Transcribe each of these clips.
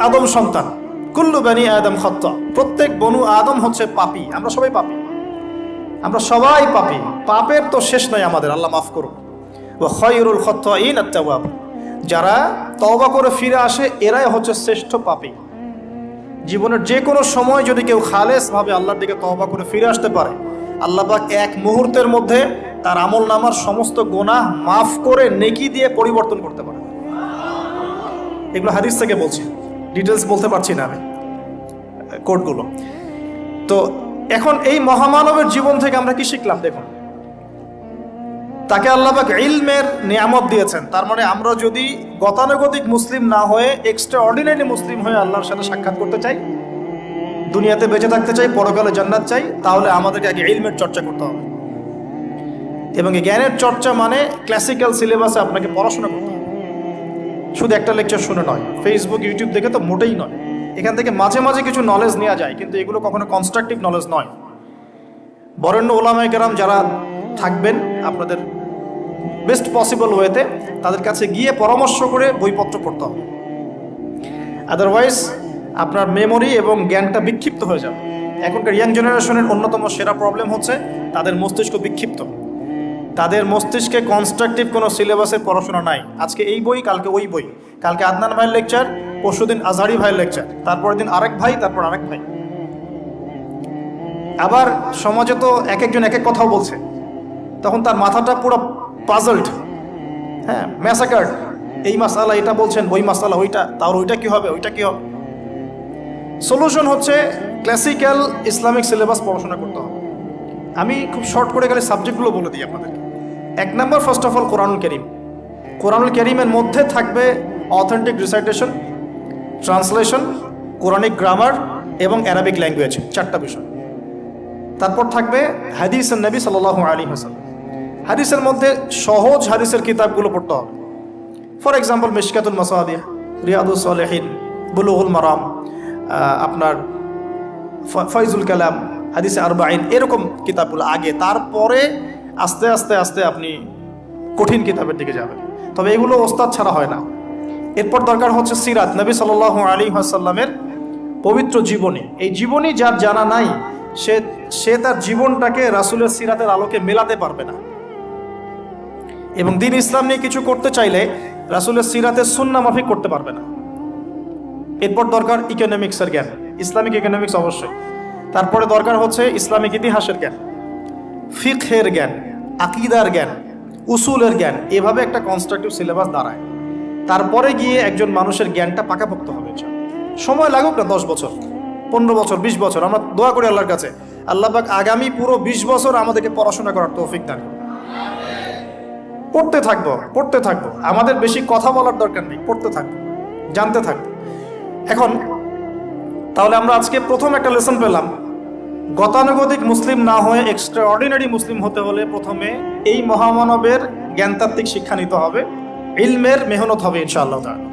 আদম সন্তান। কুল্লু বানি আদম খত্ত। প্রত্যেক বনু আদম হচ্ছে পাপি। আমরা সবাই পাপি। আমরা সবাই পাপি। পাপের তো শেষ নয় আমাদের, আল্লাহ মাফ করুন ও খয়রুল খত্ত ইন আত্মাওয়াব যারা তওবা করে ফিরে আসে, এরাই হচ্ছে শ্রেষ্ঠ পাপী। জীবনের যে কোনো সময় যদি কেউ খালেস ভাবে আল্লাহর দিকে তওবা করে ফিরে আসতে পারে, আল্লাহ পাক এক মুহূর্তের মধ্যে তার আমল নামার সমস্ত গোনাহ মাফ করে নেকি দিয়ে পরিবর্তন করতে পারে। এগুলো হাদিস থেকে বলছি। ডিটেলস বলতে পারছি না আমি, কোডগুলো। তো এখন এই মহামানবের জীবন থেকে আমরা কি শিখলাম দেখুন। তাকে আল্লাহবাক ইলমের নিয়ামত দিয়েছেন। তার মানে আমরা যদি গতানুগতিক মুসলিম না হয়ে এক্সট্রা অর্ডিনারি মুসলিম হয়ে আল্লাহর সাথে সাক্ষাৎ করতে চাই, দুনিয়াতে বেঁচে থাকতে চাই, পরকালে জান্নাত চাই, তাহলে আমাদেরকে আগে ইলমের চর্চা করতে হবে। এবং জ্ঞানের চর্চা মানে ক্লাসিক্যাল সিলেবাসে আপনাকে পড়াশোনা করতে হবে। শুধু একটা লেকচার শুনে নয় ফেসবুক ইউটিউব দেখে তো মোটেই নয়। এখান থেকে মাঝে মাঝে কিছু নলেজ নেওয়া যায়, কিন্তু এগুলো কখনো কনস্ট্রাকটিভ নলেজ নয়। বরেণ্য ওলামায় কেরাম যারা থাকবেন আপনাদের বেস্ট পসিবল ওয়েতে তাদের কাছে গিয়ে পরামর্শ করে বইপত্র পড়তে হবে। আদারওয়াইজ আপনার মেমোরি এবং জ্ঞানটা বিক্ষিপ্ত হয়ে যাবে। এখনকার ইয়াং জেনারেশনের অন্যতম সেরা প্রবলেম হচ্ছে তাদের মস্তিষ্ক বিক্ষিপ্ত। তাদের মস্তিষ্কে কনস্ট্রাকটিভ কোনো সিলেবাসের পড়াশোনা নাই। আজকে এই বই, কালকে ওই বই। কালকে আদনান ভাইয়ের লেকচার পরশুদিন আজহারি ভাইয়ের লেকচার তারপরের দিন আরেক ভাই, তারপর আরেক ভাই। আবার সমাজে তো এক একজন এক এক কথাও বলছে। তখন তার মাথাটা পুরো পাজলড হ্যাঁ ম্যাসাকার্ড এই মাসালা এটা বলছেন, ওই মাসালা ওইটা, তার ওইটা কি হবে, ওইটা কি হবে? সলিউশন হচ্ছে ক্লাসিক্যাল ইসলামিক সিলেবাস পড়াশোনা করতে হবে। আমি খুব শর্ট করে গেলে সাবজেক্টগুলো বলে দিই আপনাদেরকে। এক নম্বর ফার্স্ট অফ অল কোরআনুল করিম। কোরআনুল করিমের মধ্যে থাকবে authentic recitation translation Quranic grammar এবং অ্যারাবিক ল্যাঙ্গুয়েজ চারটা বিষয়। তারপর থাকবে হাদিস নবী সাল্লাহ আলী হাসান হাদিসের মধ্যে সহজ হাদিসের কিতাবগুলো পড়তে হবে। ফর এক্সাম্পল মিশকাতুল মাসাদিয়া রিয়াদুল সালেহিন বুলুহুল মারাম আপনার ফয়জুল কালাম, হাদিসে আরবাইন এরকম কিতাবগুলো। আগে, তারপরে আস্তে আস্তে আস্তে আপনি কঠিন কিতাবের দিকে যাবেন। তবে এগুলো ওস্তাদ ছাড়া হয় না। এরপর দরকার হচ্ছে সিরাত। নবী সাল আলী আসাল্লামের পবিত্র জীবনী। এই জীবনী যার জানা নাই, সে সে তার জীবনটাকে রাসুলের সিরাতের আলোকে মেলাতে পারবে না। এবং দিন ইসলাম নিয়ে কিছু করতে চাইলে রাসুলের সিরাতের সুন্না মাফিক করতে পারবে না। এরপর দরকার ইকোনমিক্সের জ্ঞান। ইসলামিক ইকোনমিক্স অবশ্যই। তারপরে দরকার হচ্ছে ইসলামিক ইতিহাসের জ্ঞান। ফিকহের জ্ঞান। আকিদার জ্ঞান, উসুলের জ্ঞান, এভাবে একটা কনস্ট্রাকটিভ সিলেবাস দাঁড়ায়। তারপরে গিয়ে একজন মানুষের জ্ঞানটা পাকাপোক্ত হবে সময় লাগুক না দশ বছর, পনেরো বছর, বিশ বছর, আমরা দোয়া করি আল্লাহর কাছে। আল্লাহ পাক আগামী পুরো বিশ বছর আমাদেরকে পড়াশোনা করার তৌফিক দান। পড়তে থাকব পড়তে থাকব। আমাদের বেশি কথা বলার দরকার নেই, পড়তে থাকব, জানতে থাকব। এখন, তাহলে আমরা আজকে প্রথম একটা লেসন পেলাম। গতানুগতিক মুসলিম না হয়ে এক্সট্রা অর্ডিনারি মুসলিম হতে হলে প্রথমে এই মহামানবের জ্ঞানতাত্ত্বিক শিক্ষা নিতে হবে, ইলমের মেহনত হবে ইনশাআল্লাহ তাআলা।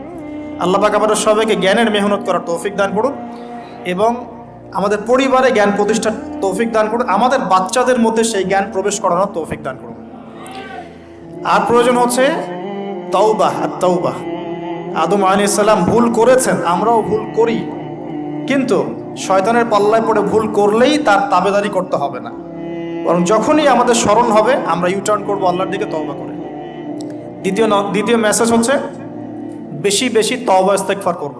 আল্লাহ পাক আমাদের সবাইকে জ্ঞানের মেহনত করার তৌফিক দান করুন এবং আমাদের পরিবারে জ্ঞান প্রতিষ্ঠার তৌফিক দান করুন আমাদের বাচ্চাদের মধ্যে সেই জ্ঞান প্রবেশ করানোর তৌফিক দান করুন আর প্রয়োজন হচ্ছে তৌবাহ আর তৌবাহ আদম আলী সাল্লাম ভুল করেছেন, আমরাও ভুল করি। কিন্তু শয়তানের পাল্লায় পড়ে ভুল করলেই তার তাবেদারি করতে হবে না। বরং যখনই আমাদের স্মরণ হবে, আমরা ইউটার্ন করব আল্লাহর দিকে তওবা করে। দ্বিতীয় দ্বিতীয় মেসেজ হচ্ছে, বেশি বেশি তওবা ইস্তেগফার করব।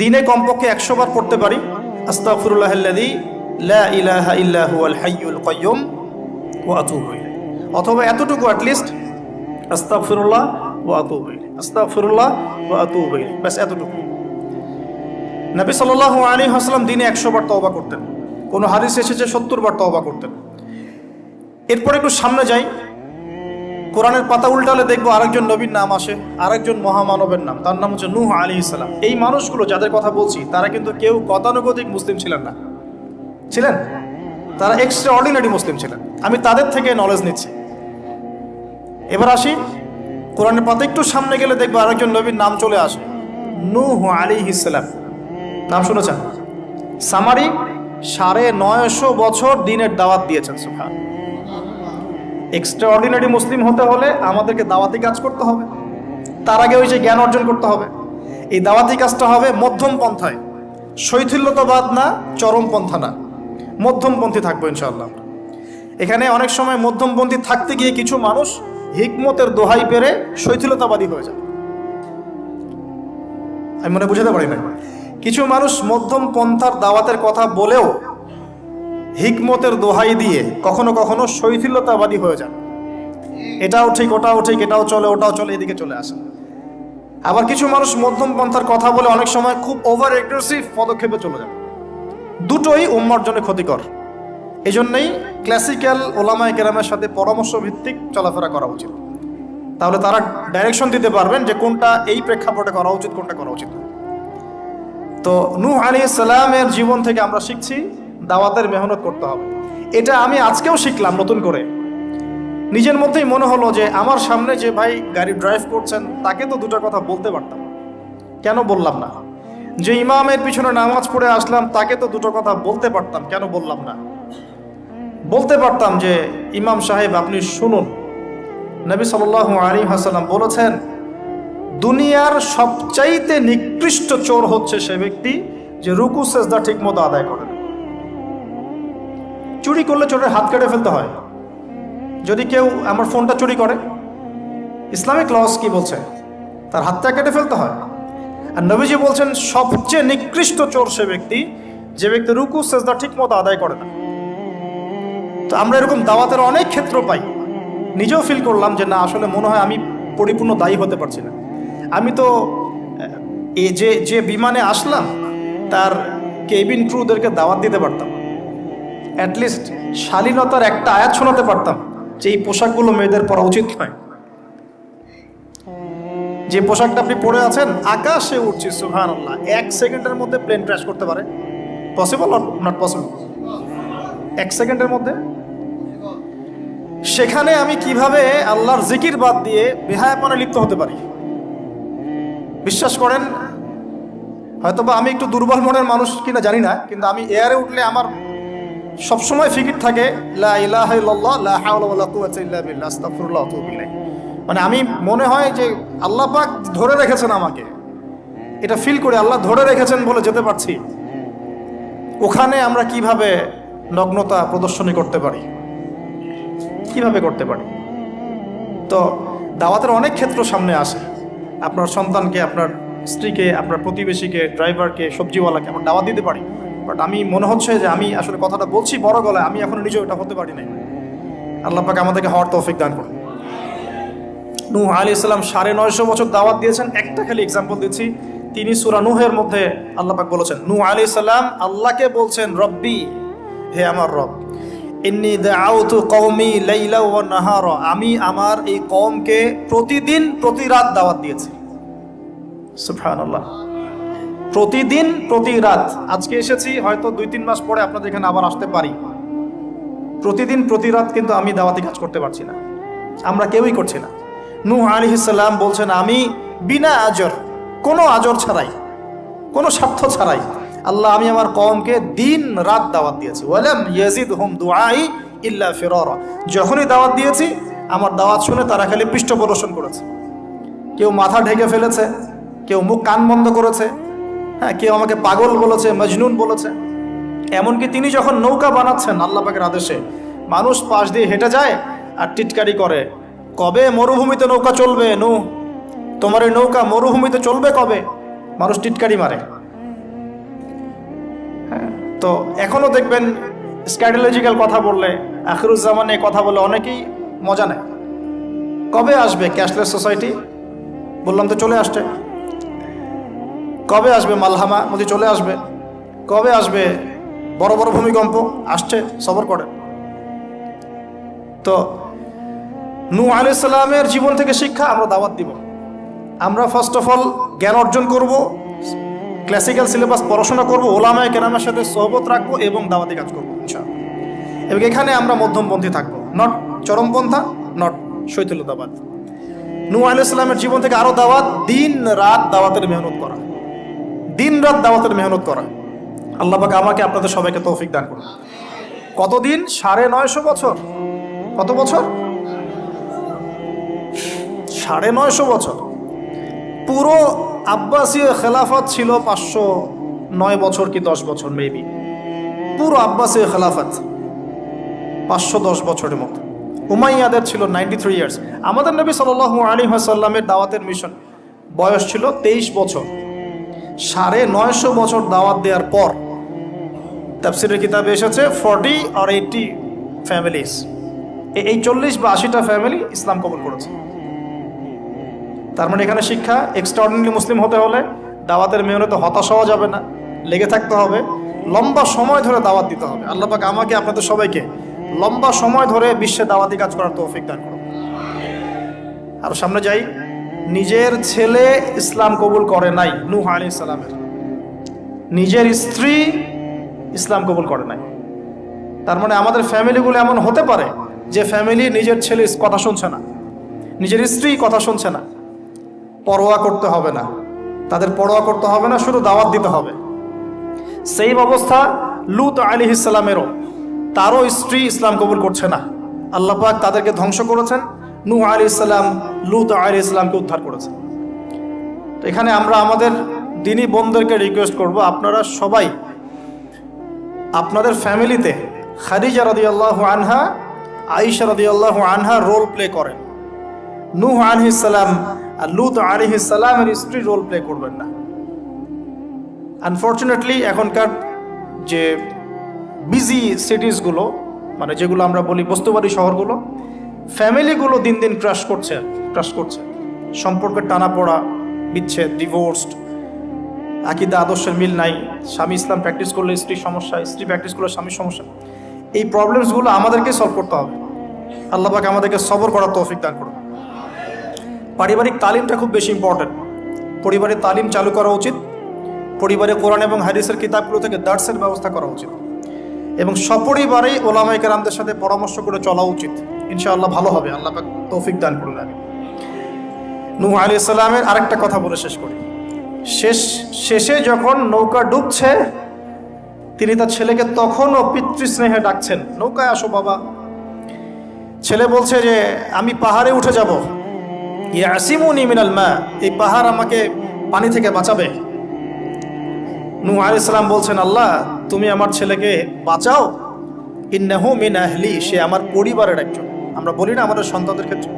দিনে কমপক্ষে একশো বার পড়তে পারি, আস্তাগফিরুল্লাহ আল্লাযী লা ওয়া আতুবু অথবা এতটুকু অ্যাটলিস্ট আস্তাগফিরুল্লাহ ওয়া ইলাইহি, আস্তাগফিরুল্লাহ ওয়া ব্যাস এতটুকু। নবী সাল্লাল্লাহু আলাইহি ওয়াসাল্লাম দিনে একশো বার তওবা করতেন। কোনো হাদিস এসেছে সত্তর বার তওবা করতেন। এরপর একটু সামনে যাই। কোরআনের পাতা উল্টালে দেখব আরেকজন নবীর নাম আসে, আরেকজন মহামানবের নাম। তার নাম হচ্ছে নূহ আলী ইসলাম এই মানুষগুলো যাদের কথা বলছি, তারা কিন্তু কেউ গতানুগতিক মুসলিম ছিলেন না। ছিলেন? তারা এক্সট্রা অর্ডিনারি মুসলিম ছিলেন। আমি তাদের থেকে নলেজ নিচ্ছি। এবার আসি। কোরআনের পাতা একটু সামনে গেলে দেখব আরেকজন নবীর নাম চলে আসে। নূহ আলী ইসলাম নাম শুনেছেন? সামারি সাড়ে নয়শো বছর দিনের দাওয়াত দিয়েছেন সুফান এক্সট্রা অর্ডিনারি মুসলিম হতে হলে আমাদেরকে দাওয়াতি কাজ করতে হবে। তার আগে ওই যে জ্ঞান অর্জন করতে হবে। এই দাওয়াতি কাজটা হবে মধ্যম পন্থায়। শৈথিল্যতাবাদ না চরমপন্থা না। মধ্যমপন্থী থাকব ইনশাআল্লাহ এখানে অনেক সময় মধ্যমপন্থী থাকতে গিয়ে কিছু মানুষ হিকমতের দোহাই পেরে শৈথিলতাবাদী হয়ে যায় আমি মনে বুঝাতে পারি না। কিছু মানুষ মধ্যম পন্থার দাওয়াতের কথা বলেও হিকমতের দোহাই দিয়ে কখনো কখনো শৈথিল্যতাবাদী হয়ে যান। এটাও ঠিক, ওটাও ঠিক, এটাও চলে, ওটাও চলে, এদিকে চলে আসে আবার কিছু মানুষ মধ্যম পন্থার কথা বলে অনেক সময় খুব ওভার এগ্রেসিভ পদক্ষেপে চলে যান। দুটোই উম্মার জন্য ক্ষতিকর। এই জন্যই ক্লাসিক্যাল ওলামায় কেরামের সাথে পরামর্শ ভিত্তিক চলাফেরা করা উচিত। তাহলে তারা ডাইরেকশন দিতে পারবেন যে কোনটা এই প্রেক্ষাপটে করা উচিত, কোনটা করা উচিত না। তো নূহ আলী সালামের জীবন থেকে আমরা শিখছি দাওয়াতের মেহনত করতে হবে। এটা আমি আজকেও শিখলাম নতুন করে। নিজের মধ্যেই মনে হলো যে আমার সামনে যে ভাই গাড়ি ড্রাইভ করছেন, তাকে তো দুটো কথা বলতে পারতাম। কেন বললাম না? যে ইমামের পিছনে নামাজ পড়ে আসলাম, তাকে তো দুটো কথা বলতে পারতাম, কেন বললাম না? বলতে পারতাম যে, ইমাম সাহেব, আপনি শুনুন। নবী সাল্লাহ আলী হাসাল্লাম বলেছেন দুনিয়ার সবচাইতে নিকৃষ্ট চোর হচ্ছে সে ব্যক্তি যে রুকু, সেজদা ঠিক মতো আদায় করে চুরি করলে চোরের হাত কেটে ফেলতে হয়। যদি কেউ আমার ফোনটা চুরি করে, ইসলামিক লস কি বলছে? তার হাতটা কেটে ফেলতে হয়। আর নবীজি বলছেন, সবচেয়ে নিকৃষ্ট চোর সে ব্যক্তি যে ব্যক্তি রুকু, সেজদা ঠিক মতো আদায় করে না। তো আমরা এরকম দাওয়াতের অনেক ক্ষেত্র পাই। নিজেও ফিল করলাম যে না, আসলে মনে হয় আমি পরিপূর্ণ দায়ী হতে পারছি না। আমি তো, এ যে যে বিমানে আসলাম, তার কেবিন ক্রুদেরকে দাওয়াত দিতে পারতাম। অ্যাটলিস্ট শালীনতার একটা আয়াত শোনাতে পারতাম যে এই পোশাকগুলো মেয়েদের পরা উচিত নয়। যে পোশাকটা আপনি পরে আছেন, আকাশে উঠছে সুহান আল্লাহ এক সেকেন্ডের মধ্যে প্লেন ক্র্যাশ করতে পারে। পসিবল নট পসিবল এক সেকেন্ডের মধ্যে? সেখানে আমি কীভাবে আল্লাহর জিকির বাদ দিয়ে বেহায়াপনে লিপ্ত হতে পারি? বিশ্বাস করেন? হয়তোবা আমি একটু দুর্বল মনের মানুষ কিনা জানি না, কিন্তু আমি এয়ারে উঠলে আমার সবসময় ফিকির থাকে মানে আমি মনে হয় যে আল্লাহ পাক ধরে রেখেছেন আমাকে। এটা ফিল করে আল্লাহ ধরে রেখেছেন বলে যেতে পারছি। ওখানে আমরা কীভাবে নগ্নতা প্রদর্শনী করতে পারি? কীভাবে করতে পারি? তো দাওয়াতের অনেক ক্ষেত্র সামনে আসে। আপনার সন্তানকে, আপনার স্ত্রীকে, আপনার প্রতিবেশীকে, ড্রাইভারকে, সবজিওয়ালাকে আমরা দাওয়াত দিতে পারি। বাট আমি মনে হচ্ছে যে আমি আসলে কথাটা বলছি বড় গলায়, আমি এখন নিজেও এটা হতে পারি নাই। আল্লাহ পাক আমাদেরকে হওয়ার তৌফিক দান করুন। নূহ আলী ইসলাম সাড়ে নয়শো বছর দাওয়াত দিয়েছেন। একটা খালি এক্সাম্পল দিচ্ছি। তিনি সুরা নুহের মধ্যে আল্লাহ পাক বলেছেন, নূহ আলী সাল্লাম আল্লাহকে বলছেন, রব্বি, হে আমার রব। ইন্নি দাউতু কওমি লাইলা ওয়া নাহারা। আমি আমার এই কওমকে প্রতিদিন প্রতি রাত দাওয়াত দিয়েছি। সুবহানাল্লাহ। প্রতিদিন প্রতি রাত আজকে এসেছি, হয়তো দুই, তিন মাস পরে আপনাদের এখানে আবার আসতে পারি। প্রতিদিন প্রতি রাত কিন্তু আমি দাওয়াতি কাজ করতে পারছি না। আমরা কেউই করছি না। নু নূহ আলিহিসাল্লাম বলছেন, আমি বিনা আজর, কোনো আজর ছাড়াই, কোনো স্বার্থ ছাড়াই আল্লাহ, আমি আমার কমকে দিন রাত দাওয়াত দিয়েছি। ওয়ালাম ইয়াজিদ হুম দুআই ইল্লা ফিরারা। যখনই দাওয়াত দিয়েছি, আমার দাওয়াত শুনে তারা খালি পৃষ্ঠ প্রদর্শন করেছে। কেউ মাথা ঢেকে ফেলেছে, কেউ মুখ কান বন্ধ করেছে হ্যাঁ কেউ আমাকে পাগল বলেছে, মজনুন বলেছে। এমনকি তিনি যখন নৌকা বানাচ্ছেন আল্লাহ পাকের আদেশে, মানুষ পাশ দিয়ে হেঁটে যায় আর টিটকারি করে, কবে মরুভূমিতে নৌকা চলবে নৌ? তোমার এই নৌকা মরুভূমিতে চলবে কবে? মানুষ টিটকারি মারে। তো এখনও দেখবেন স্ক্যাডোলজিক্যাল কথা বললে, আখরুজ্জামানে কথা বলে অনেকেই মজা নেয়। কবে আসবে ক্যাশলেস সোসাইটি বললাম তো চলে আসছে। কবে আসবে মালহামা? বলছি চলে আসবে। কবে আসবে বড় বড় ভূমিকম্প? আসছে, সবর করে। তো নূ আলাইসাল্লামের জীবন থেকে শিক্ষা আমরা দাওয়াত দিব। আমরা ফার্স্ট অফ অল জ্ঞান অর্জন করব ক্লাসিক্যাল সিলেবাস পড়াশোনা করব, ওলামায় কেরামের সাথে সহবত রাখব এবং দাওয়াতি কাজ করব, ইনশাআল্লাহ। এবং এখানে আমরা মধ্যমপন্থী থাকব। নট চরমপন্থা নট শৈথিলতাবাদ নূ আলাইসাল্লামের জীবন থেকে আরও দাওয়াত, দিন রাত দাওয়াতের মেহনত করা। দিন রাত দাওয়াতের মেহনত করা। আল্লাহ পাক আমাকে, আপনাদের সবাইকে তৌফিক দান করুন। কতদিন? সাড়ে নয়শো বছর। কত বছর? সাড়ে নয়শো বছর। পুরো আব্বাসীয় খেলাফত ছিল পাঁচশো নয় বছর কি দশ বছর মেবি পুরো আব্বাসীয় খেলাফত পাঁচশো দশ বছরের মতো। উমাইয়াদের ছিল নাইনটি থ্রি ইয়ার্স আমাদের নবী সাল আলী হাসাল্লামের দাওয়াতের মিশন বয়স ছিল তেইশ বছর। সাড়ে নয়শো বছর দাওয়াত দেওয়ার পর তাফসিরের কিতাবে এসেছে ফর্টি আর এইটটি ফ্যামিলিস এই চল্লিশ বা আশিটা ফ্যামিলি ইসলাম কবুল করেছে। তার মানে এখানে শিক্ষা এক্সট্রাঅর্ডিনারি মুসলিম হতে হলে দাওয়াতের মেয়নেতে হতাশ হওয়া যাবে না, লেগে থাকতে হবে। লম্বা সময় ধরে দাওয়াত দিতে হবে। আল্লাহ পাক আমাকে, আপনাদের সবাইকে লম্বা সময় ধরে বিশ্বে দাওয়াতি কাজ করার তৌফিক দান করুন। আর সামনে যাই, নিজের ছেলে ইসলাম কবুল করে নাই, নূহ আলী ইসলামের নিজের স্ত্রী ইসলাম কবুল করে নাই। তার মানে আমাদের ফ্যামিলিগুলো এমন হতে পারে যে ফ্যামিলি নিজের ছেলে কথা শুনছে না, নিজের স্ত্রী কথা শুনছে না। পরোয়া করতে হবে না। তাদের পরোয়া করতে হবে না, শুধু দাওয়াত দিতে হবে। সেই অবস্থা লুত আলী ইসলামেরও তারও স্ত্রী ইসলাম কবুল করছে না। আল্লাহ পাক তাদেরকে ধ্বংস করেছেন। নূহ আলী ইসলাম লুত আলী ইসলামকে উদ্ধার করেছেন এখানে আমরা আমাদের দিনী বোনদেরকে রিকোয়েস্ট করব, আপনারা সবাই আপনাদের ফ্যামিলিতে খাদিজা রদিয়াল্লাহু আনহা আইসা রদিয়াল্লাহু আনহা রোল প্লে করেন। নূহ আলহিসাল্লাম আর লুত আলহিসাল্লামের স্ত্রী রোল প্লে করবেন না। আনফর্চুনেটলি এখনকার যে বিজি সিটিসগুলো মানে যেগুলো আমরা বলি বস্তুবাদী শহরগুলো ফ্যামিলিগুলো দিন দিন ক্রাশ করছে ক্রাশ করছে। সম্পর্কের টানা পড়া, বিচ্ছেদ ডিভোর্সড আকিদা, আদর্শের মিল নাই। স্বামী ইসলাম প্র্যাকটিস করলে স্ত্রীর সমস্যা, স্ত্রী প্র্যাকটিস করলে স্বামীর সমস্যা। এই প্রবলেমসগুলো আমাদেরকে সলভ করতে হবে। আল্লাহ পাক আমাদেরকে সবর করার তৌফিক দান করুন। পারিবারিক তালিমটা খুব বেশি ইম্পর্টেন্ট পরিবারের তালিম চালু করা উচিত। পরিবারে কোরআন এবং হাদিসের কিতাবগুলো থেকে দার্সের ব্যবস্থা করা উচিত। এবং সপরিবারেই ওলামাই কেরামদের সাথে পরামর্শ করে চলা উচিত। ইনশাআল্লাহ ভালো হবে। আল্লাহ তৌফিক দান করুন আমি নূহ আলী আরেকটা কথা বলে শেষ করি। শেষ, শেষে যখন নৌকা ডুবছে, তিনি তার ছেলেকে তখনও পিতৃস্নেহে ডাকছেন। নৌকায় আসো বাবা। ছেলে বলছে যে, আমি পাহাড়ে উঠে যাব। ইয়াসিমুনি মিনাল মা, এই পাহাড় আমাকে পানি থেকে বাঁচাবে। নূহ আলাইহিস সালাম বলছেন, আল্লাহ, তুমি আমার ছেলেকে বাঁচাও। ইন্নাহু মিন আহলি, সে আমার পরিবারের একজন। আমরা বলি না আমাদের সন্তানদের ক্ষেত্রে।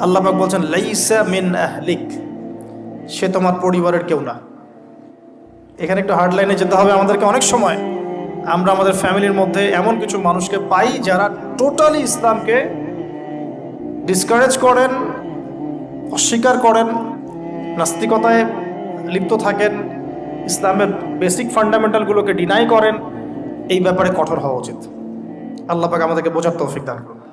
আল্লাহ পাক বলছেন, লাইসা মিন আহলিক, সে তোমার পরিবারের কেউ না। এখানে একটু হার্ড লাইনে যেতে হবে আমাদেরকে অনেক সময়। আমরা আমাদের ফ্যামিলির মধ্যে এমন কিছু মানুষকে পাই যারা টোটালি ইসলামকে ডিসকারেজ করেন অস্বীকার করেন, নাস্তিকতায় লিপ্ত থাকেন, ইসলামের বেসিক ফান্ডামেন্টালগুলোকে ডিনাই করেন, এই ব্যাপারে কঠোর হওয়া উচিত। আল্লাহ পাক আমাদেরকে বোঝার তৌফিক দান করুন।